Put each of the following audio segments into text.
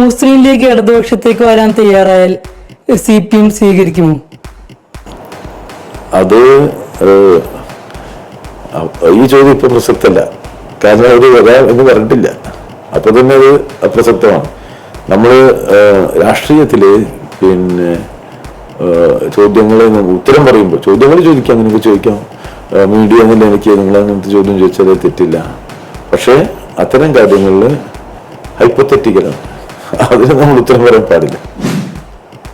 മുസ്ലിം league ഇടതുപക്ഷത്തേക്ക് വരാൻ തയ്യാറായാൽ C P M സ്വീകരിക്കുമോ? അത് ഈ ചോദ്യം ഇപ്പൊ പ്രസക്തല്ല. കാരണം അവർ വരാം എന്ന് പറഞ്ഞിട്ടില്ല. അപ്പൊ തന്നെ അത് അപ്രസക്തമാണ്. നമ്മൾ രാഷ്ട്രീയത്തിൽ പിന്നെ ചോദ്യങ്ങൾ ഉത്തരം പറയുമ്പോൾ ചോദ്യങ്ങൾ ചോദിക്കാം നിനക്ക് ചോദിക്കാം. മീഡിയ എന്നില്ല എനിക്ക് നിങ്ങൾ അങ്ങനത്തെ ചോദ്യം ചോദിച്ചാൽ തെറ്റില്ല. പക്ഷേ അത്തരം കാര്യങ്ങളിൽ ഹൈപ്പത്തറ്റിക്കലാണ്. അതിന് നമ്മൾ ഉത്തരം പറയാൻ പാടില്ല.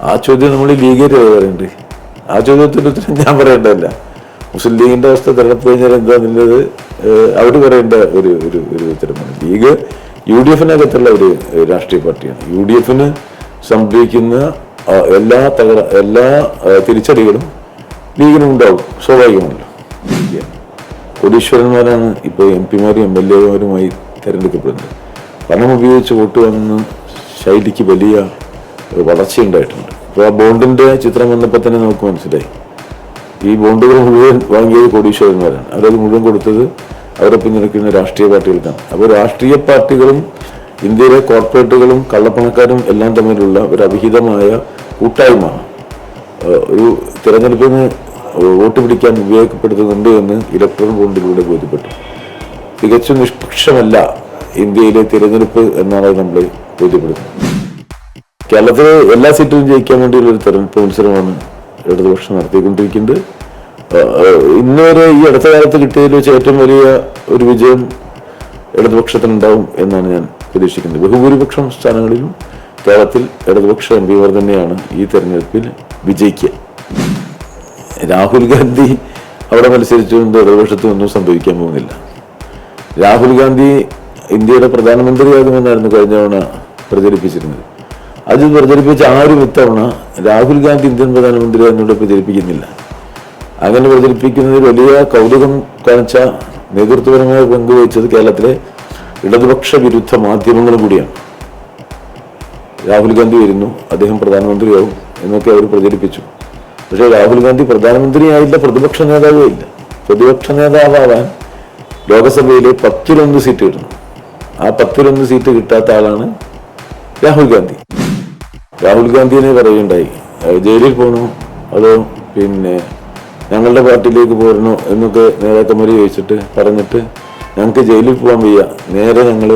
ആ ചോദ്യം നമ്മൾ ലീഗേറ്റ് പറയണ്ടേ ആ ചോദ്യത്തിന്റെ ഉത്തരം ഞാൻ പറയേണ്ടതല്ല. മുസ്ലിം ലീഗിന്റെ അവസ്ഥ തിരഞ്ഞെടുപ്പ് കഴിഞ്ഞാൽ എന്താന്നുള്ളത് അവർ പറയേണ്ട ഒരു ഒരു ഒരു ഉത്തരമാണ്. ലീഗ് യു ഡി എഫിനകത്തുള്ള ഒരു രാഷ്ട്രീയ പാർട്ടിയാണ്. യു ഡി എഫിന് സംഭവിക്കുന്ന എല്ലാ തകര എല്ലാ തിരിച്ചടികളും ലീഗിനും ഉണ്ടാവും. സ്വാഭാവികമല്ലോ കോടീശ്വരന്മാരാണ് ഇപ്പോൾ എം പിമാരും എം എൽ എമാരുമായി തിരഞ്ഞെടുക്കപ്പെടുന്നത്. പണം ഉപയോഗിച്ച് വോട്ട് വാങ്ങുന്ന ശൈലിക്ക് വലിയ വളർച്ചയുണ്ടായിട്ടുണ്ട് അപ്പോൾ ആ ബോണ്ടിന്റെ ചിത്രം വന്നപ്പോൾ തന്നെ നമുക്ക് മനസ്സിലായി. ഈ ബോണ്ടുകൾ മുഴുവൻ വാങ്ങിയത് കോടീശ്വരന്മാരാണ്. അവരത് മുഴുവൻ കൊടുത്തത് അവരെ പിന്തുണയ്ക്കുന്ന രാഷ്ട്രീയ പാർട്ടികൾക്കാണ്. അപ്പോൾ രാഷ്ട്രീയ പാർട്ടികളും ഇന്ത്യയിലെ കോർപ്പറേറ്റുകളും കള്ളപ്പണക്കാരും എല്ലാം തമ്മിലുള്ള ഒരു അവിഹിതമായ കൂട്ടായ്മ ഒരു തിരഞ്ഞെടുപ്പിന് വോട്ട് പിടിക്കാൻ ഉപയോഗപ്പെടുത്തുന്നുണ്ട് എന്ന് ഇലക്ട്രൽ ബോണ്ടിലൂടെ ബോധ്യപ്പെട്ടു. തികച്ചും നിഷ്പക്ഷമല്ല ഇന്ത്യയിലെ തിരഞ്ഞെടുപ്പ് എന്നാണ് നമ്മൾ ബോധ്യപ്പെടുന്നത് കേരളത്തിൽ എല്ലാ സീറ്റും ജയിക്കാൻ വേണ്ടിയുള്ള ഒരു തെരഞ്ഞെടുപ്പ് മത്സരമാണ് ഇടതുപക്ഷം നടത്തിക്കൊണ്ടിരിക്കുന്നത്. ഏഹ് ഏഹ് ഇന്ന് വരെ ഈ അടുത്ത കാലത്ത് കിട്ടിയതിൽ വെച്ച് ഏറ്റവും വലിയ ഒരു വിജയം ഇടതുപക്ഷത്തിനുണ്ടാവും എന്നാണ് ഞാൻ പ്രതീക്ഷിക്കുന്നത്. ബഹുഭൂരിപക്ഷം സ്ഥാനങ്ങളിലും കേരളത്തിൽ ഇടതുപക്ഷ എം പിമാർ തന്നെയാണ് ഈ തെരഞ്ഞെടുപ്പിൽ വിജയിക്കുക. രാഹുൽ ഗാന്ധി അവിടെ മത്സരിച്ചുകൊണ്ട് ഇടതുപക്ഷത്തിൽ ഒന്നും സംഭവിക്കാൻ പോകുന്നില്ല. രാഹുൽ ഗാന്ധി ഇന്ത്യയുടെ പ്രധാനമന്ത്രിയാകുമെന്നായിരുന്നു കഴിഞ്ഞ തവണ പ്രചരിപ്പിച്ചിരുന്നത്. അത് പ്രചരിപ്പിച്ച ആരും ഇത്തവണ രാഹുൽ ഗാന്ധി ഇന്ത്യൻ പ്രധാനമന്ത്രി എന്നോട് പ്രചരിപ്പിക്കുന്നില്ല. അങ്ങനെ പ്രചരിപ്പിക്കുന്നതിൽ വലിയ കൗതുകം കാണിച്ച നേതൃത്വപരമായ പങ്കുവഹിച്ചത് കേരളത്തിലെ ഇടതുപക്ഷ വിരുദ്ധ മാധ്യമങ്ങൾ കൂടിയാണ്. രാഹുൽ ഗാന്ധി വരുന്നു അദ്ദേഹം പ്രധാനമന്ത്രിയാവും എന്നൊക്കെ അവർ പ്രചരിപ്പിച്ചു. പക്ഷേ രാഹുൽ ഗാന്ധി പ്രധാനമന്ത്രിയായില്ല പ്രതിപക്ഷ നേതാവുമില്ല പ്രതിപക്ഷ നേതാവാൻ ലോകസഭയിൽ പത്തിലൊന്ന് സീറ്റ് കിട്ടണം ആ പത്തിലൊന്ന് സീറ്റ് കിട്ടാത്ത ആളാണ് രാഹുൽ ഗാന്ധി. രാഹുൽ ഗാന്ധിനെ പറയുണ്ടായി അഹ് ജയിലിൽ പോകണോ അതോ പിന്നെ ഞങ്ങളുടെ പാർട്ടിയിലേക്ക് പോരണോ? എന്നൊക്കെ നേതാക്കന്മാർ ചോദിച്ചിട്ട് പറഞ്ഞിട്ട് ഞങ്ങൾക്ക് ജയിലിൽ പോകാൻ വയ്യ. നേരെ ഞങ്ങൾ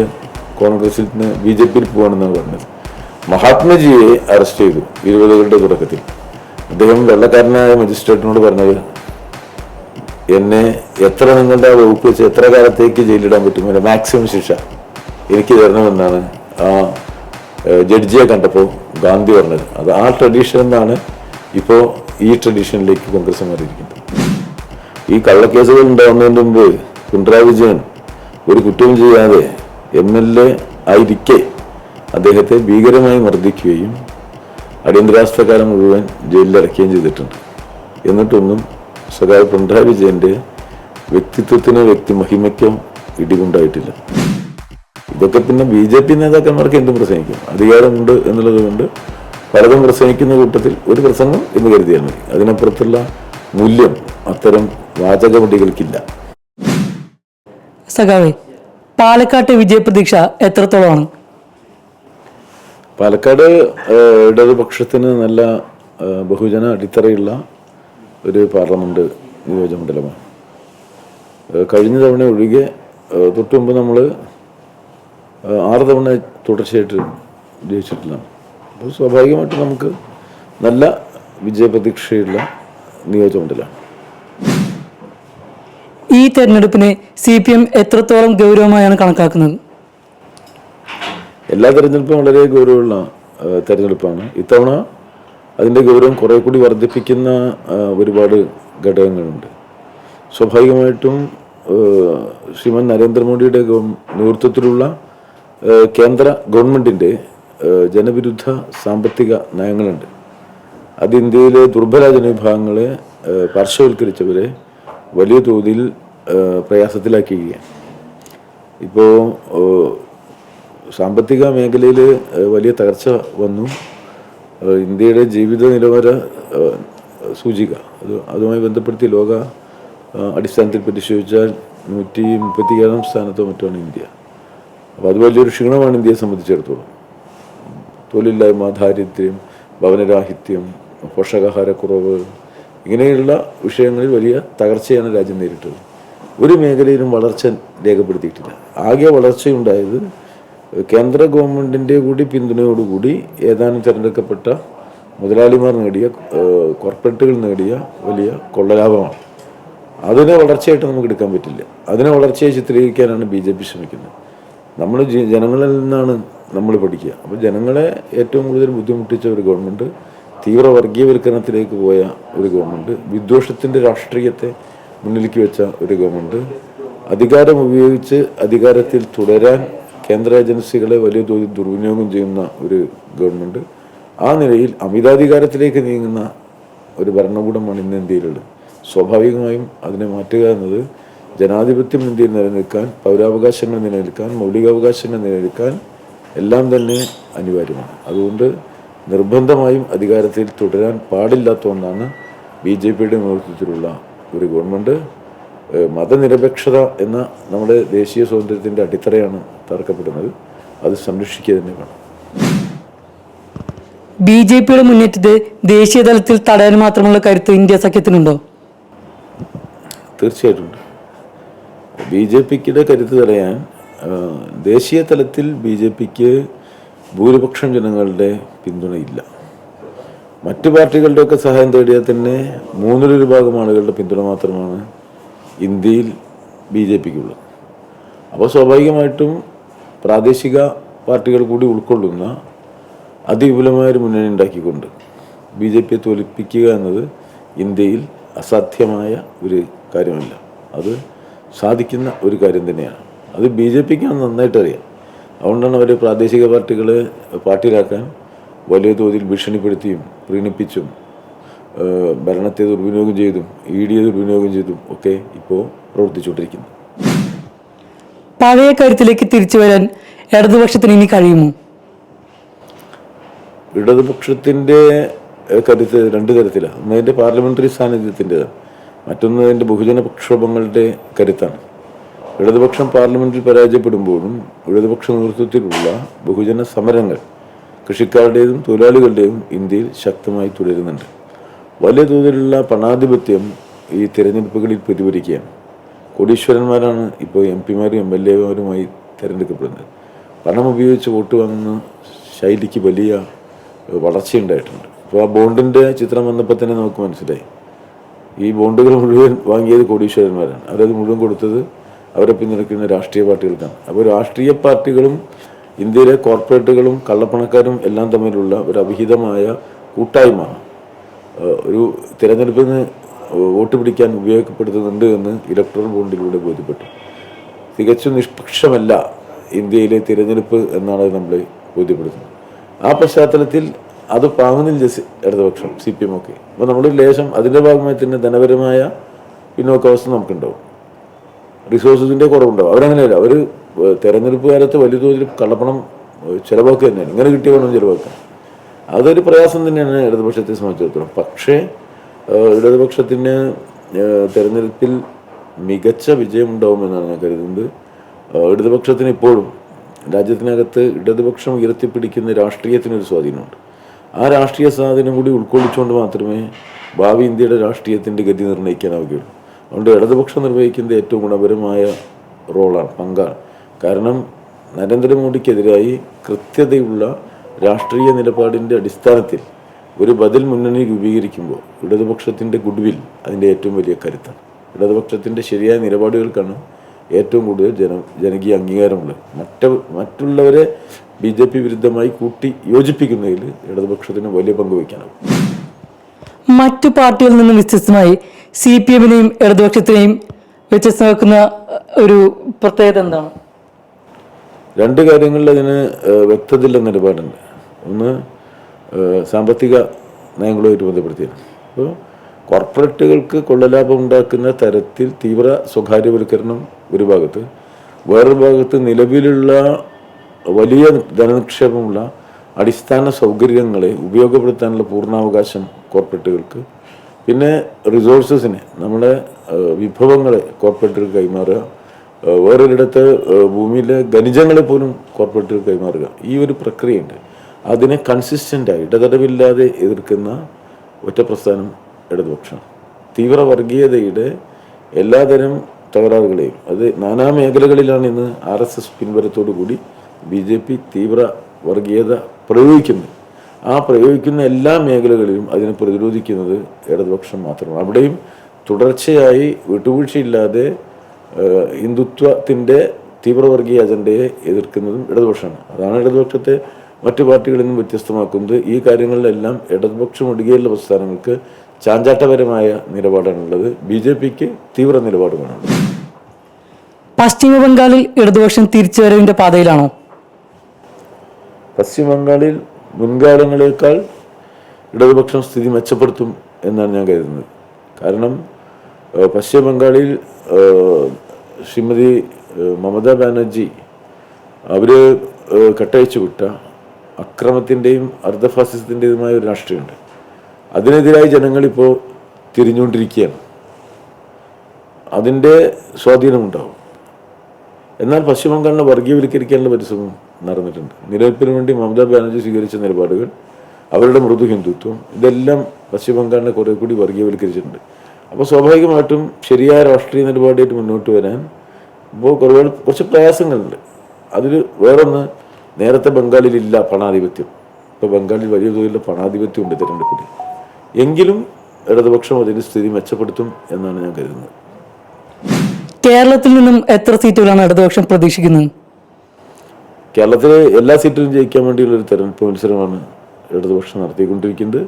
കോൺഗ്രസിൽ നിന്ന് ബി ജെ പിയിൽ പോകണമെന്നാണ് പറഞ്ഞത്. മഹാത്മജിയെ അറസ്റ്റ് ചെയ്തു ഇരുപതുകളുടെ തുടക്കത്തിൽ. അദ്ദേഹം വെള്ളക്കാരനായ മജിസ്ട്രേറ്റിനോട് പറഞ്ഞത് എന്നെ എത്ര നിങ്ങളുടെ വകുപ്പ് വെച്ച് എത്ര കാലത്തേക്ക് ജയിലിടാൻ പറ്റും? അതിന്റെ മാക്സിമം ശിക്ഷ. എനിക്ക് തരണമെന്നാണ് ആ ജഡ്ജിയെ കണ്ടപ്പോൾ ഗാന്ധി പറഞ്ഞത് അത് ആ ട്രഡീഷൻ എന്നാണ് ഇപ്പോൾ ഈ ട്രഡീഷനിലേക്ക് കോൺഗ്രസ് മാറിയിരിക്കുന്നത്. ഈ കള്ളക്കേസുകൾ ഉണ്ടാകുന്നതിന് മുമ്പ് പിണറായി വിജയൻ ഒരു കുറ്റവും ചെയ്യാതെ എം എൽ എ ആയിരിക്കെ അദ്ദേഹത്തെ ഭീകരമായി മർദ്ദിക്കുകയും അടിയന്തരാവസ്ഥക്കാലം മുഴുവൻ ജയിലിലടക്കുകയും ചെയ്തിട്ടുണ്ട്. എന്നിട്ടൊന്നും സഖാവ് പിണറായി വിജയന്റെ വ്യക്തിത്വത്തിന് വ്യക്തിമഹിമയ്ക്കും ഇടികൊണ്ടായിട്ടില്ല ഇതൊക്കെ പിന്നെ ബി ജെ പി നേതാക്കന്മാർക്ക് എന്തും പ്രസംഗിക്കും? അധികാരമുണ്ട് എന്നുള്ളത് കൊണ്ട് പലതും പ്രസംഗിക്കുന്ന കൂട്ടത്തിൽ ഒരു പ്രസംഗം എന്ന് കരുതിയാൽ മതി. അതിനപ്പുറത്തുള്ള മൂല്യം അത്തരം വാചകമടികൾക്കില്ല സഖാവേ പാലക്കാട്ടെ വിജയപ്രതീക്ഷ എത്രത്തോളമാണ്? പാലക്കാട് ഇടതുപക്ഷത്തിന് നല്ല ബഹുജന അടിത്തറയുള്ള ഒരു പാർലമെന്റ് നിയോജകമണ്ഡലമാണ് കഴിഞ്ഞ തവണ ഒഴികെ തൊട്ടുമുമ്പ് നമ്മൾ ആറ് തവണ തുടർച്ചയായിട്ട് ജയിച്ചിട്ടുള്ളതാണ് അപ്പോൾ സ്വാഭാവികമായിട്ടും നമുക്ക് നല്ല വിജയപ്രതീക്ഷയുള്ള നിയോജകമണ്ഡലമാണ് ഈ തെരഞ്ഞെടുപ്പിനെ സി പി എം എത്രത്തോളം ഗൗരവമായാണ് കണക്കാക്കുന്നത്? എല്ലാ തെരഞ്ഞെടുപ്പും വളരെ ഗൗരവമുള്ള തെരഞ്ഞെടുപ്പാണ്. ഇത്തവണ അതിന്റെ ഗൗരവം കുറെ കൂടി വർദ്ധിപ്പിക്കുന്ന ഒരുപാട് ഘടകങ്ങളുണ്ട്. സ്വാഭാവികമായിട്ടും ശ്രീമാൻ നരേന്ദ്രമോദിയുടെ നേതൃത്വത്തിലുള്ള കേന്ദ്ര ഗവൺമെന്റിന്റെ ജനവിരുദ്ധ സാമ്പത്തിക നയങ്ങളുണ്ട്. അത് ഇന്ത്യയിലെ ദുർബല ജനവിഭാഗങ്ങളെ പാർശ്വവൽക്കരിച്ചവരെ വലിയ തോതിൽ പ്രയാസത്തിലാക്കുകയാണ് ഇപ്പോൾ സാമ്പത്തിക മേഖലയിൽ വലിയ തകർച്ച വന്നു. ഇന്ത്യയുടെ ജീവിത നിലവാര സൂചിക അത് അതുമായി ബന്ധപ്പെടുത്തി ലോക അടിസ്ഥാനത്തിൽ പരിശോധിച്ചാൽ നൂറ്റി മുപ്പത്തിയേഴാം സ്ഥാനത്തോ മറ്റാണ് ഇന്ത്യ. അപ്പോൾ അത് വലിയൊരു ക്ഷീണമാണ് ഇന്ത്യയെ സംബന്ധിച്ചിടത്തോളം. തൊഴിലില്ലായ്മ ദാരിദ്ര്യം ഭവനരാഹിത്യം പോഷകാഹാരക്കുറവ് ഇങ്ങനെയുള്ള വിഷയങ്ങളിൽ വലിയ തകർച്ചയാണ് രാജ്യം നേരിട്ടത്. ഒരു മേഖലയിലും വളർച്ച രേഖപ്പെടുത്തിയിട്ടില്ല. ആകെ വളർച്ചയുണ്ടായത് കേന്ദ്ര ഗവൺമെന്റിന്റെ കൂടി പിന്തുണയോടുകൂടി ഏതാനും തിരഞ്ഞെടുക്കപ്പെട്ട മുതലാളിമാർ നേടിയ കോർപ്പറേറ്റുകൾ നേടിയ വലിയ കൊള്ളലാഭമാണ്. അതിനെ വളർച്ചയായിട്ട് നമുക്ക് എടുക്കാൻ പറ്റില്ല. അതിനെ വളർച്ചയെ ചിത്രീകരിക്കാനാണ് ബി ജെ പി ശ്രമിക്കുന്നത്. നമ്മൾ ജനങ്ങളിൽ നിന്നാണ് നമ്മൾ പഠിക്കുക. അപ്പോൾ ജനങ്ങളെ ഏറ്റവും കൂടുതൽ ബുദ്ധിമുട്ടിച്ച ഒരു ഗവൺമെന്റ് തീവ്ര വർഗീയവൽക്കരണത്തിലേക്ക് പോയ ഒരു ഗവൺമെന്റ് വിദ്വേഷത്തിന്റെ രാഷ്ട്രീയത്തെ മുന്നിലേക്ക് വെച്ച ഒരു ഗവൺമെന്റ് അധികാരം ഉപയോഗിച്ച് അധികാരത്തിൽ തുടരാൻ കേന്ദ്ര ഏജൻസികളെ വലിയ തോതിൽ ദുർവിനിയോഗം ചെയ്യുന്ന ഒരു ഗവൺമെന്റ് ആ നിലയിൽ അമിതാധികാരത്തിലേക്ക് നീങ്ങുന്ന ഒരു ഭരണകൂടമാണ് ഇന്ന് ഇന്ത്യയിലുള്ളത്. സ്വാഭാവികമായും അതിനെ മാറ്റുക എന്നത് ജനാധിപത്യം ഇന്ത്യയിൽ നിലനിൽക്കാൻ പൗരാവകാശങ്ങൾ നിലനിൽക്കാൻ മൗലികാവകാശങ്ങൾ നിലനിൽക്കാൻ എല്ലാം തന്നെ അനിവാര്യമാണ്. അതുകൊണ്ട് നിർബന്ധമായും അധികാരത്തിൽ തുടരാൻ പാടില്ലാത്ത ഒന്നാണ് ബി ജെ പിയുടെ നേതൃത്വത്തിലുള്ള ഒരു ഗവൺമെന്റ് മതനിരപേക്ഷത എന്ന നമ്മുടെ ദേശീയ സ്വാതന്ത്ര്യത്തിന്റെ അടിത്തറയാണ് തകർക്കപ്പെടുന്നത്. അത് സംരക്ഷിക്കുക തന്നെ വേണം. ബി ജെ പിയുടെ മുന്നേറ്റത്തെ ദേശീയ തലത്തിൽ തടയാൻ മാത്രമുള്ള കരുത്ത് ഇന്ത്യ സഖ്യത്തിനുണ്ടോ? തീർച്ചയായിട്ടും. ബി ജെ പിക്കിയുടെ കരുത്ത് തടയാൻ ദേശീയ തലത്തിൽ ബി ജെ പിക്ക് ഭൂരിപക്ഷം ജനങ്ങളുടെ പിന്തുണയില്ല. മറ്റു പാർട്ടികളുടെയൊക്കെ സഹായം തേടിയാൽ തന്നെ മൂന്നിലൊരു ഭാഗം ആളുകളുടെ പിന്തുണ മാത്രമാണ് ഇന്ത്യയിൽ ബി ജെ പിക്കുള്ളത്. അപ്പോൾ സ്വാഭാവികമായിട്ടും പ്രാദേശിക പാർട്ടികൾ കൂടി ഉൾക്കൊള്ളുന്ന അതിവിപുലമായ ഒരു മുന്നണി ഉണ്ടാക്കിക്കൊണ്ട് ബി ജെ പിയെ തോൽപ്പിക്കുക എന്നത് ഇന്ത്യയിൽ അസാധ്യമായ ഒരു കാര്യമല്ല. അത് സാധിക്കുന്ന ഒരു കാര്യം തന്നെയാണ്. അത് ബി ജെ പിക്ക് നന്നായിട്ട് അറിയാം. അതുകൊണ്ടാണ് അവർ പ്രാദേശിക പാർട്ടികൾ പാർട്ടിയിലാക്കാൻ വലിയ തോതിൽ ഭീഷണിപ്പെടുത്തിയും പ്രീണിപ്പിച്ചും ഭരണത്തെ ദുർവിനിയോഗം ചെയ്തും ഇ ഡിയെ ദുർവിനിയോഗം ചെയ്തും ഒക്കെ ഇപ്പോൾ പ്രവർത്തിച്ചുകൊണ്ടിരിക്കുന്നു. പഴയ കരുത്തിലേക്ക് തിരിച്ചു വരാൻ ഇടതുപക്ഷത്തിന് ഇനി കഴിയുമോ? ഇടതുപക്ഷത്തിന്റെ കരുത്ത് രണ്ട് തരത്തിലാണ് ഒന്ന് അതിന്റെ പാർലമെന്ററി സാന്നിധ്യത്തിന്റെതാണ് മറ്റൊന്ന് അതിന്റെ ബഹുജന പ്രക്ഷോഭങ്ങളുടെ കരുത്താണ്. ഇടതുപക്ഷം പാർലമെന്റിൽ പരാജയപ്പെടുമ്പോഴും ഇടതുപക്ഷ നേതൃത്വത്തിലുള്ള ബഹുജന സമരങ്ങൾ കൃഷിക്കാരുടേതും തൊഴിലാളികളുടെയും ഇന്ത്യയിൽ ശക്തമായി തുടരുന്നുണ്ട്. വലിയ തോതിലുള്ള പണാധിപത്യം ഈ തിരഞ്ഞെടുപ്പുകളിൽ പ്രതിഫലിക്കുകയാണ്. കോടീശ്വരന്മാരാണ് ഇപ്പോൾ എം പിമാരും എം എൽ എമാരുമായി തിരഞ്ഞെടുക്കപ്പെടുന്നത്. പണം ഉപയോഗിച്ച് വോട്ട് വാങ്ങുന്ന ശൈലിക്ക് വലിയ വളർച്ചയുണ്ടായിട്ടുണ്ട്. അപ്പോൾ ആ ബോണ്ടിന്റെ ചിത്രം വന്നപ്പോൾ തന്നെ നമുക്ക് മനസ്സിലായി. ഈ ബോണ്ടുകൾ മുഴുവൻ വാങ്ങിയത് കോടീശ്വരന്മാരാണ്. അവരത് മുഴുവൻ കൊടുത്തത് അവരെ പിന്തുണയ്ക്കുന്ന രാഷ്ട്രീയ പാർട്ടികൾക്കാണ്. അപ്പോൾ രാഷ്ട്രീയ പാർട്ടികളും ഇന്ത്യയിലെ കോർപ്പറേറ്റുകളും കള്ളപ്പണക്കാരും എല്ലാം തമ്മിലുള്ള ഒരു അവിഹിതമായ കൂട്ടായ്മ ഒരു തിരഞ്ഞെടുപ്പിന് വോട്ട് പിടിക്കാൻ ഉപയോഗപ്പെടുത്തുന്നുണ്ട് എന്ന് ഇലക്ട്രൽ ബോണ്ടിലൂടെ ബോധ്യപ്പെട്ടു. തികച്ചും നിഷ്പക്ഷമല്ല ഇന്ത്യയിലെ തിരഞ്ഞെടുപ്പ് എന്നാണ് നമ്മൾ ബോധ്യപ്പെടുത്തുന്നത്. ആ പശ്ചാത്തലത്തിൽ അത് പാങ്ങുന്നില്ല ജസ് ഇടതുപക്ഷം സി പി എം ഒക്കെ. അപ്പോൾ നമ്മൾ ലേശം അതിന്റെ ഭാഗമായി തന്നെ ധനപരമായ പിന്നോക്കാവസ്ഥ നമുക്കുണ്ടാവും. റിസോഴ്സസിന്റെ കുറവുണ്ടാവും. അവരങ്ങനെയല്ല. അവർ തെരഞ്ഞെടുപ്പ് കാലത്ത് വലിയ തോതിൽ കള്ളപ്പണം ചിലവാക്കുക തന്നെയാണ്. ഇങ്ങനെ കിട്ടിയ പണം ചിലവാക്കുക. അതൊരു പ്രയാസം തന്നെയാണ് ഇടതുപക്ഷത്തെ സംബന്ധിച്ചിടത്തോളം. പക്ഷേ ഇടതുപക്ഷത്തിന് തെരഞ്ഞെടുപ്പിൽ മികച്ച വിജയമുണ്ടാവുമെന്നാണ് ഞാൻ കരുതുന്നത്. ഇടതുപക്ഷത്തിന് ഇപ്പോഴും രാജ്യത്തിനകത്ത് ഇടതുപക്ഷം ഉയർത്തിപ്പിടിക്കുന്ന രാഷ്ട്രീയത്തിനൊരു സ്വാധീനമുണ്ട്. ആ രാഷ്ട്രീയ സ്വാധീനം കൂടി ഉൾക്കൊള്ളിച്ചുകൊണ്ട് മാത്രമേ ഭാവി ഇന്ത്യയുടെ രാഷ്ട്രീയത്തിന്റെ ഗതി നിർണയിക്കാനാവുകയുള്ളൂ അതുകൊണ്ട് ഇടതുപക്ഷം നിർവഹിക്കുന്നത് ഏറ്റവും ഗുണപരമായ റോളാണ് പങ്കാണ്. കാരണം നരേന്ദ്രമോദിക്കെതിരായി കൃത്യതയുള്ള രാഷ്ട്രീയ നിലപാടിന്റെ അടിസ്ഥാനത്തിൽ ഒരു ബദൽ മുന്നണി രൂപീകരിക്കുമ്പോൾ ഇടതുപക്ഷത്തിന്റെ ഗുഡ്വിൽ അതിന്റെ ഏറ്റവും വലിയ കരുത്താണ്. ഇടതുപക്ഷത്തിന്റെ ശരിയായ നിലപാടുകൾക്കാണ് ഏറ്റവും കൂടുതൽ ജന ജനകീയ അംഗീകാരമുള്ളത്. മറ്റ് മറ്റുള്ളവരെ ബി ജെ പി വിരുദ്ധമായി കൂട്ടി യോജിപ്പിക്കുന്നതിൽ ഇടതുപക്ഷത്തിന് വലിയ പങ്ക് വഹിക്കാനാവും മറ്റു പാർട്ടികളിൽ നിന്നും വ്യത്യസ്തമായി സി പി എമ്മിനെയും ഇടതുപക്ഷത്തിനെയും വ്യത്യസ്തമാക്കുന്ന ഒരു പ്രത്യേകത എന്താണ്? രണ്ട് കാര്യങ്ങളിൽ അതിന് വ്യക്തതയുള്ള വ്യക്തതയില്ല നിലപാടുണ്ട്. ഒന്ന് സാമ്പത്തിക നയങ്ങളുമായിട്ട് ബന്ധപ്പെടുത്തിയാണ് അപ്പോൾ കോർപ്പറേറ്റുകൾക്ക് കൊള്ളലാഭം ഉണ്ടാക്കുന്ന തരത്തിൽ തീവ്ര സ്വകാര്യവൽക്കരണം ഒരു ഭാഗത്ത് വേറൊരു ഭാഗത്ത് നിലവിലുള്ള വലിയ ധനനിക്ഷേപമുള്ള അടിസ്ഥാന സൗകര്യങ്ങളെ ഉപയോഗപ്പെടുത്താനുള്ള പൂർണാവകാശം കോർപ്പറേറ്റുകൾക്ക്. പിന്നെ റിസോഴ്സസിനെ നമ്മുടെ വിഭവങ്ങളെ കോർപ്പറേറ്റുകൾ കൈമാറുക. വേറൊരിടത്ത് ഭൂമിയിലെ ഖനിജങ്ങളെ പോലും കോർപ്പറേറ്റുകൾ കൈമാറുക. ഈ ഒരു പ്രക്രിയയുണ്ട്. അതിനെ കൺസിസ്റ്റന്റായി ഇടതടവില്ലാതെ എതിർക്കുന്ന ഒറ്റ പ്രസ്ഥാനം ഇടതുപക്ഷമാണ് തീവ്ര വർഗീയതയുടെ എല്ലാതരം തകരാറുകളെയും അത് നാനാ മേഖലകളിലാണ് ഇന്ന് ആർ എസ് എസ് പിൻബലത്തോടു കൂടി ബി ജെ പി തീവ്ര വർഗീയത പ്രയോഗിക്കുന്നത്. ആ പ്രയോഗിക്കുന്ന എല്ലാ മേഖലകളിലും അതിനെ പ്രതിരോധിക്കുന്നത് ഇടതുപക്ഷം മാത്രമാണ്. അവിടെയും തുടർച്ചയായി വിട്ടുവീഴ്ചയില്ലാതെ ഹിന്ദുത്വത്തിന്റെ തീവ്രവർഗീയ അജണ്ടയെ എതിർക്കുന്നതും ഇടതുപക്ഷമാണ്. അതാണ് ഇടതുപക്ഷത്തെ മറ്റു പാർട്ടികളിൽ നിന്നും വ്യത്യസ്തമാക്കുന്നത്. ഈ കാര്യങ്ങളിലെല്ലാം ഇടതുപക്ഷം ഒഴികെയുള്ള പ്രസ്ഥാനങ്ങൾക്ക് ചാഞ്ചാട്ടപരമായ നിലപാടാണുള്ളത്. ബി ജെ പിക്ക് തീവ്ര നിലപാടുമാണ്. പശ്ചിമ ബംഗാളിൽ ഇടതുപക്ഷം തിരിച്ചുവരവിന്റെ പാതയിലാണോ? പശ്ചിമബംഗാളിൽ മുൻകാലങ്ങളേക്കാൾ ഇടതുപക്ഷം സ്ഥിതി മെച്ചപ്പെടുത്തും എന്നാണ് ഞാൻ കരുതുന്നത്. കാരണം പശ്ചിമബംഗാളിൽ പശ്ചിമ ബംഗാളിൽ ശ്രീമതി മമതാ ബാനർജി അവർ കെട്ടയച്ചു വിട്ട അക്രമത്തിന്റെയും അർദ്ധഫാസിസത്തിന്റെതുമായ ഒരു രാഷ്ട്രീയമുണ്ട്. അതിനെതിരായി ജനങ്ങളിപ്പോൾ തിരിഞ്ഞുകൊണ്ടിരിക്കുകയാണ്. അതിന്റെ സ്വാധീനമുണ്ടാവും. എന്നാൽ പശ്ചിമ ബംഗാളിനെ വർഗീയവൽക്കരിക്കാനുള്ള പരിശ്രമം നടന്നിട്ടുണ്ട്. നിലനിൽപ്പിന് വേണ്ടി മമതാ ബാനർജി സ്വീകരിച്ച നിലപാടുകൾ അവരുടെ മൃദു ഹിന്ദുത്വം ഇതെല്ലാം പശ്ചിമ ബംഗാളിനെ കുറെ കൂടി വർഗീയവൽക്കരിച്ചിട്ടുണ്ട് അപ്പോൾ സ്വാഭാവികമായിട്ടും ശരിയായ രാഷ്ട്രീയ നിലപാടായിട്ട് മുന്നോട്ട് വരാൻ ഇപ്പോൾ കുറേ കുറച്ച് പ്രയാസങ്ങളുണ്ട്. അതിൽ വേറൊന്ന് നേരത്തെ ബംഗാളിലില്ല പണാധിപത്യം. ഇപ്പോൾ ബംഗാളിൽ വലിയ തോതിലുള്ള പണാധിപത്യം ഉണ്ട് തിരഞ്ഞെടുപ്പിൽ. എങ്കിലും ഇടതുപക്ഷം അതിന്റെ സ്ഥിതി മെച്ചപ്പെടുത്തും എന്നാണ് ഞാൻ കരുതുന്നത്. കേരളത്തിൽ നിന്നും എത്ര സീറ്റുകളാണ് ഇടതുപക്ഷം പ്രതീക്ഷിക്കുന്നത്? കേരളത്തിലെ എല്ലാ സീറ്റിലും ജയിക്കാൻ വേണ്ടിയുള്ള ഒരു തെരഞ്ഞെടുപ്പ് മത്സരമാണ് ഇടതുപക്ഷം നടത്തിക്കൊണ്ടിരിക്കുന്നത്.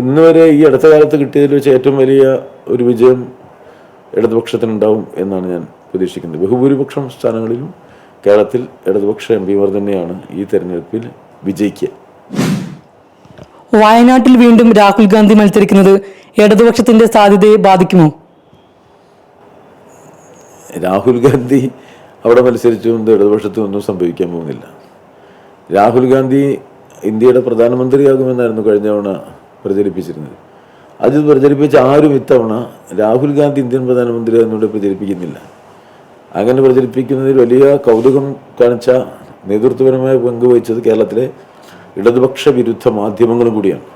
ഇന്ന് വരെ ഈ അടുത്ത കാലത്ത് കിട്ടിയതിൽ വെച്ച് ഏറ്റവും വലിയ ഒരു വിജയം ഇടതുപക്ഷത്തിനുണ്ടാവും എന്നാണ് ഞാൻ പ്രതീക്ഷിക്കുന്നത്. ബഹുഭൂരിപക്ഷം സ്ഥാനങ്ങളിലും കേരളത്തിൽ ഇടതുപക്ഷ എം പിമാർ തന്നെയാണ് ഈ തെരഞ്ഞെടുപ്പിൽ വിജയിക്കുക. വയനാട്ടിൽ വീണ്ടും രാഹുൽ ഗാന്ധി മത്സരിക്കുന്നത് ഇടതുപക്ഷത്തിന്റെ സാധ്യതയെ ബാധിക്കുമോ? രാഹുൽ ഗാന്ധി അവിടെ മത്സരിച്ചുകൊണ്ട് ഇടതുപക്ഷത്തും ഒന്നും സംഭവിക്കാൻ പോകുന്നില്ല. രാഹുൽ ഗാന്ധി ഇന്ത്യയുടെ പ്രധാനമന്ത്രിയാകുമെന്നായിരുന്നു കഴിഞ്ഞ തവണ പ്രചരിപ്പിച്ചിരുന്നത്. അത് പ്രചരിപ്പിച്ച ആരും ഇത്തവണ രാഹുൽ ഗാന്ധി ഇന്ത്യൻ പ്രധാനമന്ത്രി പ്രചരിപ്പിക്കുന്നില്ല. അങ്ങനെ പ്രചരിപ്പിക്കുന്നതിൽ വലിയ കൗതുകം കാണിച്ച നേതൃത്വപരമായ പങ്ക് വഹിച്ചത് കേരളത്തിലെ ഇടതുപക്ഷ വിരുദ്ധ മാധ്യമങ്ങളും കൂടിയാണ്.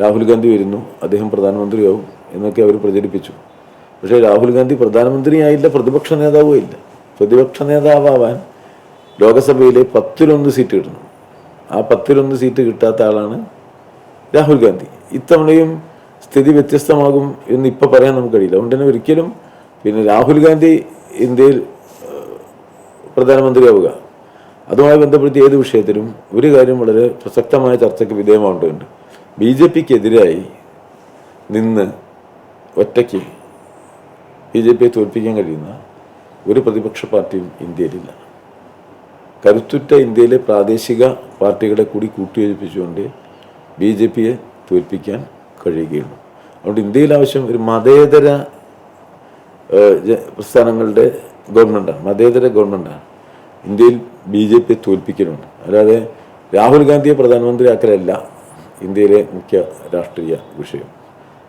രാഹുൽ ഗാന്ധി വരുന്നു അദ്ദേഹം പ്രധാനമന്ത്രിയാവും എന്നൊക്കെ അവർ പ്രചരിപ്പിച്ചു. പക്ഷേ രാഹുൽ ഗാന്ധി പ്രധാനമന്ത്രിയായില്ല പ്രതിപക്ഷ നേതാവും ഇല്ല. പ്രതിപക്ഷ നേതാവാൻ ലോകസഭയിലെ പത്തിലൊന്ന് സീറ്റ് കിട്ടണം. ആ പത്തിലൊന്ന് സീറ്റ് കിട്ടാത്ത ആളാണ് രാഹുൽ ഗാന്ധി. ഇത്തവണയും സ്ഥിതി വ്യത്യസ്തമാകും എന്ന് ഇപ്പം പറയാൻ നമുക്ക് കഴിയില്ല അതുകൊണ്ട് തന്നെ ഒരിക്കലും പിന്നെ രാഹുൽ ഗാന്ധി ഇന്ത്യയിൽ പ്രധാനമന്ത്രിയാവുക അതുമായി ബന്ധപ്പെടുത്തി ഏത് വിഷയത്തിലും ഒരു കാര്യം വളരെ പ്രസക്തമായ ചർച്ചയ്ക്ക് വിധേയമാവേണ്ടതുണ്ട്. ബി ജെ പിക്കെതിരായി നിന്ന് ഒറ്റയ്ക്ക് ബി ജെ പിയെ തോൽപ്പിക്കാൻ കഴിയുന്ന ഒരു പ്രതിപക്ഷ പാർട്ടിയും ഇന്ത്യയിലില്ല. കരുത്തുറ്റ ഇന്ത്യയിലെ പ്രാദേശിക പാർട്ടികളെ കൂടി കൂട്ടിയോജിപ്പിച്ചുകൊണ്ട് ബി ജെ പിയെ തോൽപ്പിക്കാൻ കഴിയുകയുള്ളൂ. അതുകൊണ്ട് ഇന്ത്യയിൽ ആവശ്യം ഒരു മതേതര പ്രസ്ഥാനങ്ങളുടെ ഗവൺമെന്റാണ് മതേതര ഗവൺമെന്റാണ് ഇന്ത്യയിൽ ബി ജെ പിയെ തോൽപ്പിക്കലുണ്ട്. അല്ലാതെ രാഹുൽ ഗാന്ധിയെ പ്രധാനമന്ത്രിയാക്കലല്ല ഇന്ത്യയിലെ മുഖ്യ രാഷ്ട്രീയ വിഷയം.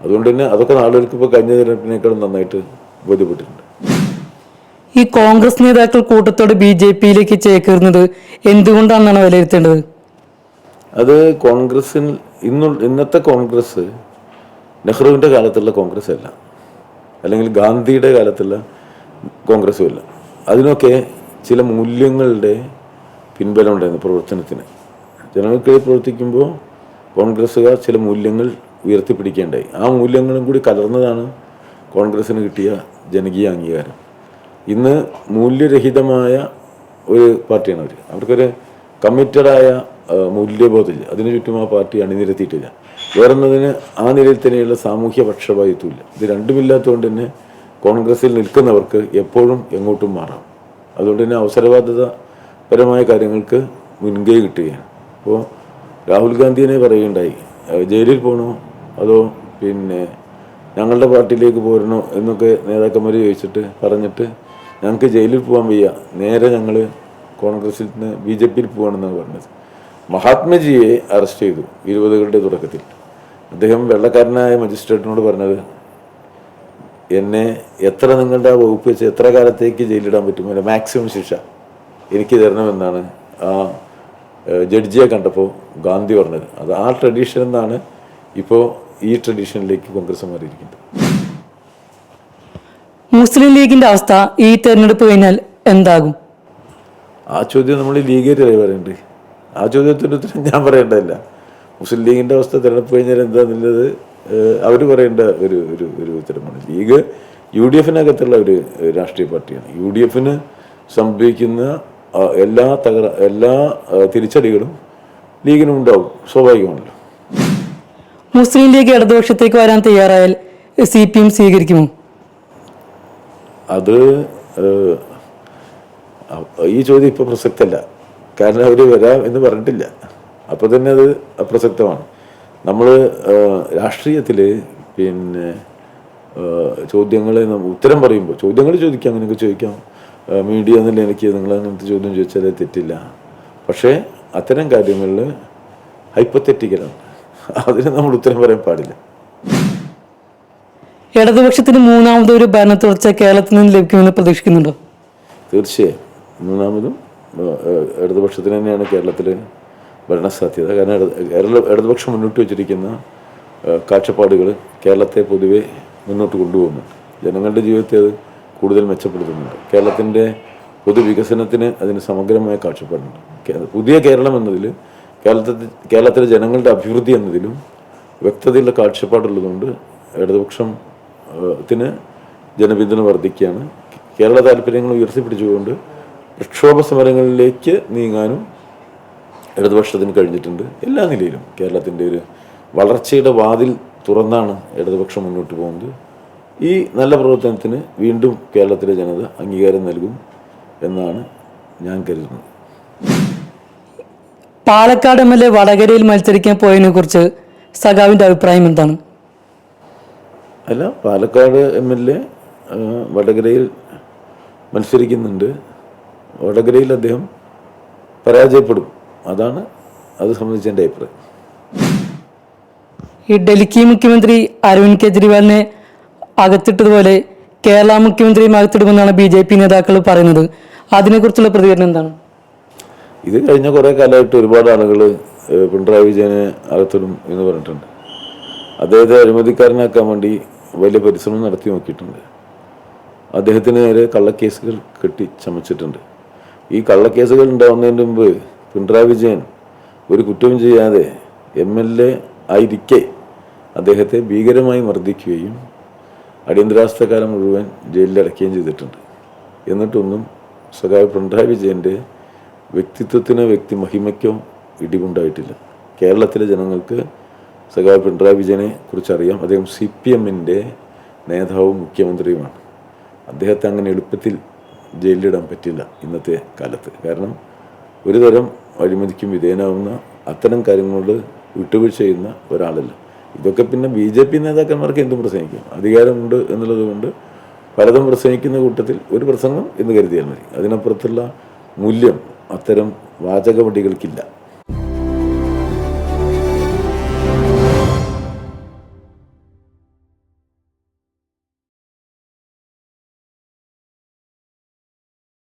അതുകൊണ്ട് തന്നെ അതൊക്കെ ആളുകൾക്ക് ഇപ്പോൾ കഴിഞ്ഞ തിരഞ്ഞെടുപ്പിനേക്കാളും നന്നായിട്ട് ബോധ്യപ്പെട്ടിട്ടുണ്ട്. ഈ കോൺഗ്രസ് നേതാക്കൾ കൂട്ടത്തോടെ ബി ജെ പിയിലേക്ക് ചേക്കേറുന്നത് എന്തുകൊണ്ടാണെന്നാണ് വിലയിരുത്തേണ്ടത്? അത് കോൺഗ്രസിൽ ഇന്നു ഇന്നത്തെ കോൺഗ്രസ് നെഹ്റുവിന്റെ കാലത്തുള്ള കോൺഗ്രസ് അല്ല അല്ലെങ്കിൽ ഗാന്ധിയുടെ കാലത്തുള്ള കോൺഗ്രസ്സും അല്ല അതിനൊക്കെ ചില മൂല്യങ്ങളുടെ പിൻബലം ഉണ്ടായിരുന്നു പ്രവർത്തനത്തിന്. ജനങ്ങൾക്കിടയിൽ പ്രവർത്തിക്കുമ്പോൾ കോൺഗ്രസ്സുകാർ ചില മൂല്യങ്ങൾ ഉയർത്തിപ്പിടിക്കേണ്ടായി. ആ മൂല്യങ്ങളും കൂടി കലർന്നതാണ് കോൺഗ്രസ്സിന് കിട്ടിയ ജനകീയ അംഗീകാരം. ഇന്ന് മൂല്യരഹിതമായ ഒരു പാർട്ടിയാണ് അവർ അവർക്കൊരു കമ്മിറ്റഡായ മൂല്യബോധമില്ല. അതിനു ചുറ്റും ആ പാർട്ടി അണിനിരത്തിയിട്ടില്ല. വേറൊന്നതിന് ആ നിലയിൽ തന്നെയുള്ള സാമൂഹ്യ പക്ഷപാതിത്വമില്ല ഇത് രണ്ടുമില്ലാത്തതുകൊണ്ട് തന്നെ കോൺഗ്രസ്സിൽ നിൽക്കുന്നവർക്ക് എപ്പോഴും എങ്ങോട്ടും മാറാം. അതുകൊണ്ട് തന്നെ അവസരബാധ്യത പരമായ കാര്യങ്ങൾക്ക് മുൻകൈ കിട്ടുകയാണ്. അപ്പോൾ രാഹുൽ ഗാന്ധിനെ പറയുകയുണ്ടായി ജയിലിൽ പോകണോ അതോ പിന്നെ ഞങ്ങളുടെ പാർട്ടിയിലേക്ക് പോരണോ? എന്നൊക്കെ നേതാക്കന്മാർ ചോദിച്ചിട്ട് പറഞ്ഞിട്ട് ഞങ്ങൾക്ക് ജയിലിൽ പോകാൻ വയ്യ. നേരെ ഞങ്ങൾ കോൺഗ്രസിൽ നിന്ന് ബി ജെ പിയിൽ പോകണമെന്നാണ് പറഞ്ഞത്. മഹാത്മജിയെ അറസ്റ്റ് ചെയ്തു ഇരുപതുകളുടെ തുടക്കത്തിൽ. അദ്ദേഹം വെള്ളക്കാരനായ മജിസ്ട്രേറ്റിനോട് പറഞ്ഞത് എന്നെ എത്ര നിങ്ങളുടെ ആ വകുപ്പ് വെച്ച് എത്ര കാലത്തേക്ക് ജയിലിടാൻ പറ്റുമോ അല്ല മാക്സിമം ശിക്ഷ. എനിക്ക് തരണമെന്നാണ് ആ ജഡ്ജിയെ കണ്ടപ്പോൾ ഗാന്ധി പറഞ്ഞത്. അത് ആ ട്രഡീഷൻ എന്നാണ് ഇപ്പോൾ ഈ ട്രഡീഷനിലേക്ക് കോൺഗ്രസ് മാറിയിരിക്കുന്നത്. മുസ്ലിം ലീഗിന്റെ അവസ്ഥ ഈ തെരഞ്ഞെടുപ്പ് കഴിഞ്ഞാൽ എന്താകും? ആ ചോദ്യം നമ്മൾ ലീഗേറ്റല്ലേ പറയണ്ടേ ആ ചോദ്യത്തിന്റെ ഉത്തരം ഞാൻ പറയേണ്ടതല്ല. മുസ്ലിം ലീഗിന്റെ അവസ്ഥ തിരഞ്ഞെടുപ്പ് കഴിഞ്ഞാൽ എന്താണെന്നുള്ളത് അവർ പറയേണ്ട ഒരു ഒരു ഒരു ഉത്തരമാണ്. ലീഗ് യു ഡി എഫിനകത്തുള്ള ഒരു രാഷ്ട്രീയ പാർട്ടിയാണ്. യു ഡി എഫിന് സംഭവിക്കുന്ന എല്ലാ തകര എല്ലാ തിരിച്ചടികളും ലീഗിനും ഉണ്ടാവും സ്വാഭാവികമാണല്ലോ. മുസ്ലിം ലീഗ് ഇടതുപക്ഷത്തേക്ക് വരാൻ തയ്യാറായാൽ സി പി എം സ്വീകരിക്കുമോ അത് ഈ ചോദ്യം ഇപ്പോൾ പ്രസക്തല്ല. കാരണം അവർ വരാം എന്ന് പറഞ്ഞിട്ടില്ല. അപ്പോൾ തന്നെ അത് അപ്രസക്തമാണ് നമ്മൾ രാഷ്ട്രീയത്തിൽ പിന്നെ ചോദ്യങ്ങൾ ഉത്തരം പറയുമ്പോൾ ചോദ്യങ്ങൾ ചോദിക്കാം അങ്ങനെയൊക്കെ ചോദിക്കാം. മീഡിയ എന്നല്ല എനിക്ക് നിങ്ങൾ അങ്ങനത്തെ ചോദ്യം ചോദിച്ചാൽ തെറ്റില്ല. പക്ഷേ അത്തരം കാര്യങ്ങളിൽ ഹൈപ്പത്തെറ്റിക്കലാണ് അതിന് നമ്മൾ ഉത്തരം പറയാൻ പാടില്ല. ഇടതുപക്ഷത്തിന് മൂന്നാമത് ഒരു ഭരണ തുടർച്ച കേരളത്തിൽ നിന്ന് ലഭിക്കുമെന്ന് പ്രതീക്ഷിക്കുന്നുണ്ടോ? തീർച്ചയായും. മൂന്നാമതും ഇടതുപക്ഷത്തിന് തന്നെയാണ് കേരളത്തിൽ ഭരണസാധ്യത. കാരണം കേരള ഇടതുപക്ഷം മുന്നോട്ട് വെച്ചിരിക്കുന്ന കാഴ്ചപ്പാടുകൾ കേരളത്തെ പൊതുവെ മുന്നോട്ട് കൊണ്ടുപോകുന്നുണ്ട് ജനങ്ങളുടെ ജീവിതത്തെ അത് കൂടുതൽ മെച്ചപ്പെടുത്തുന്നുണ്ട്. കേരളത്തിന്റെ പൊതുവികസനത്തിന് അതിന് സമഗ്രമായ കാഴ്ചപ്പാടുണ്ട്. പുതിയ കേരളം എന്നതിൽ കേരളത്തിൽ കേരളത്തിലെ ജനങ്ങളുടെ അഭിവൃദ്ധി എന്നതിലും വ്യക്തതയുള്ള കാഴ്ചപ്പാടുള്ളതുകൊണ്ട് ഇടതുപക്ഷത്തിന് ത്തിന് ജനപിന്തുണ വർദ്ധിക്കുകയാണ്. കേരള താല്പര്യങ്ങൾ ഉയർത്തിപ്പിടിച്ചുകൊണ്ട് പ്രക്ഷോഭ സമരങ്ങളിലേക്ക് നീങ്ങാനും ഇടതുപക്ഷത്തിന് കഴിഞ്ഞിട്ടുണ്ട് എല്ലാ നിലയിലും. കേരളത്തിന്റെ ഒരു വളർച്ചയുടെ വാതിൽ തുറന്നാണ് ഇടതുപക്ഷം മുന്നോട്ട് പോകുന്നത്. ഈ നല്ല പ്രവർത്തനത്തിന് വീണ്ടും കേരളത്തിലെ ജനത അംഗീകാരം നൽകും എന്നാണ് ഞാൻ കരുതുന്നത്. പാലക്കാട് എം എൽ എ വടകരയിൽ മത്സരിക്കാൻ പോയതിനെ കുറിച്ച് സഖാവിന്റെ അഭിപ്രായം എന്താണ്? അല്ല പാലക്കാട് എം എൽ എ വടകരയിൽ മത്സരിക്കുന്നുണ്ട്. വടകരയിൽ അദ്ദേഹം പരാജയപ്പെടും. അതാണ് അത് സംബന്ധിച്ച് എന്റെ അഭിപ്രായം. ഈ ഡൽഹി മുഖ്യമന്ത്രി അരവിന്ദ് കെജ്രിവാളിനെ അകത്തിട്ടതുപോലെ കേരള മുഖ്യമന്ത്രിയും അകത്തിടുമെന്നാണ് ബി ജെ പി നേതാക്കൾ പറയുന്നത്. അതിനെക്കുറിച്ചുള്ള പ്രതികരണം എന്താണ്? ഇത് കഴിഞ്ഞ കുറേ കാലമായിട്ട് ഒരുപാട് ആളുകൾ പിണറായി വിജയനെ അകത്തിടും എന്ന് പറഞ്ഞിട്ടുണ്ട്. അദ്ദേഹത്തെ അഴിമതിക്കാരനാക്കാൻ വേണ്ടി വലിയ പരിശ്രമം നടത്തി നോക്കിയിട്ടുണ്ട്. അദ്ദേഹത്തിന് നേരെ കള്ളക്കേസുകൾ കെട്ടി ചമച്ചിട്ടുണ്ട്. ഈ കള്ളക്കേസുകൾ ഉണ്ടാവുന്നതിന് മുമ്പ് പിണറായി വിജയൻ ഒരു കുറ്റവും ചെയ്യാതെ എം എൽ എ ആയിരിക്കെ അദ്ദേഹത്തെ ഭീകരമായി മർദ്ദിക്കുകയും അടിയന്തരാവസ്ഥക്കാലം മുഴുവൻ ജയിലിലടക്കുകയും ചെയ്തിട്ടുണ്ട്. എന്നിട്ടൊന്നും സഖാവ് പിണറായി വിജയന്റെ വ്യക്തിത്വത്തിനോ വ്യക്തി മഹിമയ്ക്കോ ഇടിവുണ്ടായിട്ടില്ല. കേരളത്തിലെ ജനങ്ങൾക്ക് സഖാവ് പിണറായി വിജയനെ കുറിച്ചറിയാം. അദ്ദേഹം സി പി എമ്മിന്റെ നേതാവും മുഖ്യമന്ത്രിയുമാണ്. അദ്ദേഹത്തെ അങ്ങനെ എളുപ്പത്തിൽ ജയിലിലിടാൻ പറ്റില്ല ഇന്നത്തെ കാലത്ത്. കാരണം ഒരു തരം അഴിമതിക്കും വിധേയനാവുന്ന അത്തരം കാര്യങ്ങളോട് വിട്ടുവീഴ്ച ചെയ്യുന്ന ഒരാളല്ല. ഇതൊക്കെ പിന്നെ ബി ജെ പി നേതാക്കന്മാർക്ക് എന്തും പ്രസംഗിക്കും. അധികാരമുണ്ട് എന്നുള്ളത് കൊണ്ട് പലതും പ്രസംഗിക്കുന്ന കൂട്ടത്തിൽ ഒരു പ്രസംഗം എന്ന് കരുതിയാൽ മതി. അതിനപ്പുറത്തുള്ള മൂല്യം അത്തരം വാചകവടികൾക്കില്ല.